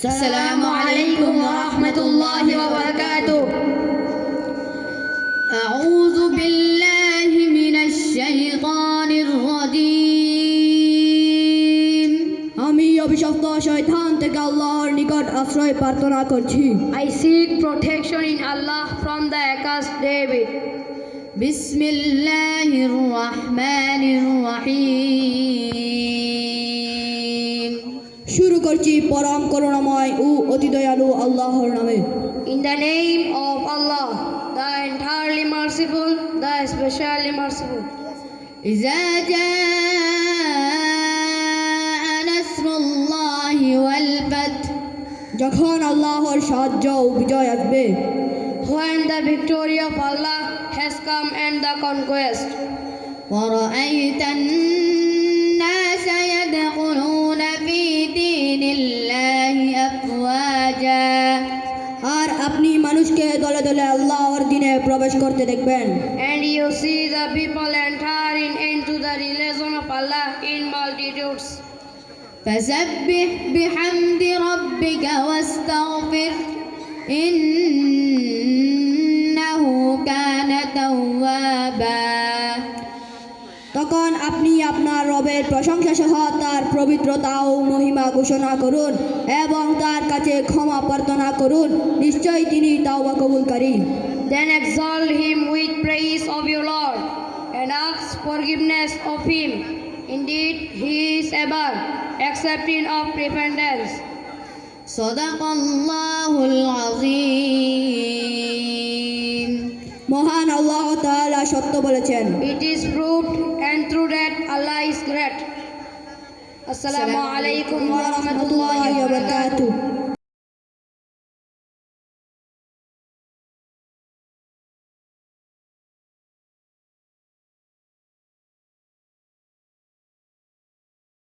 السلام عليكم ورحمة الله وبركاته أعوذ بالله من الشيطان الرجيم আমি অভিশপ্ত শয়তান থেকে আল্লাহর নিকট আশ্রয় প্রার্থনা করছি I seek protection in Allah from the accursed David. بسم الله الرحمن الرحيم শুরু করছি পরম করুণাময় ও অতি দয়ালু আল্লাহর নামে In the name of Allah, the entirely merciful, the especially merciful. إذا جاء نصر الله والفتح যখন আল্লাহর সাহায্য ও বিজয় আসবে When the victory of Allah has come and the conquest, ورأيت মানুষকে দলে দলে আল্লাহর দিনে প্রবেশ করতে দেখবেন and you see the people entering into the religion of Allah in multitudes. فسبح بحمد ربك واستغفر إنه তখন আপনি আপনার রবের প্রশংসা সহ তার পবিত্রতা ও মহিমা ঘোষণা করুন এবং তার কাছে ক্ষমা প্রার্থনা করুন নিশ্চয়ই তিনি তাওবা কবুলকারী Then exalt him with praise of your Lord and ask forgiveness of him. Indeed, he is ever accepting of repentance. صدق الله العظيم মহান আল্লাহ তাআলা সত্য বলেছেন It is proved through that Allah is great. Assalamu alaikum wa rahmatullahi wa barakatuh.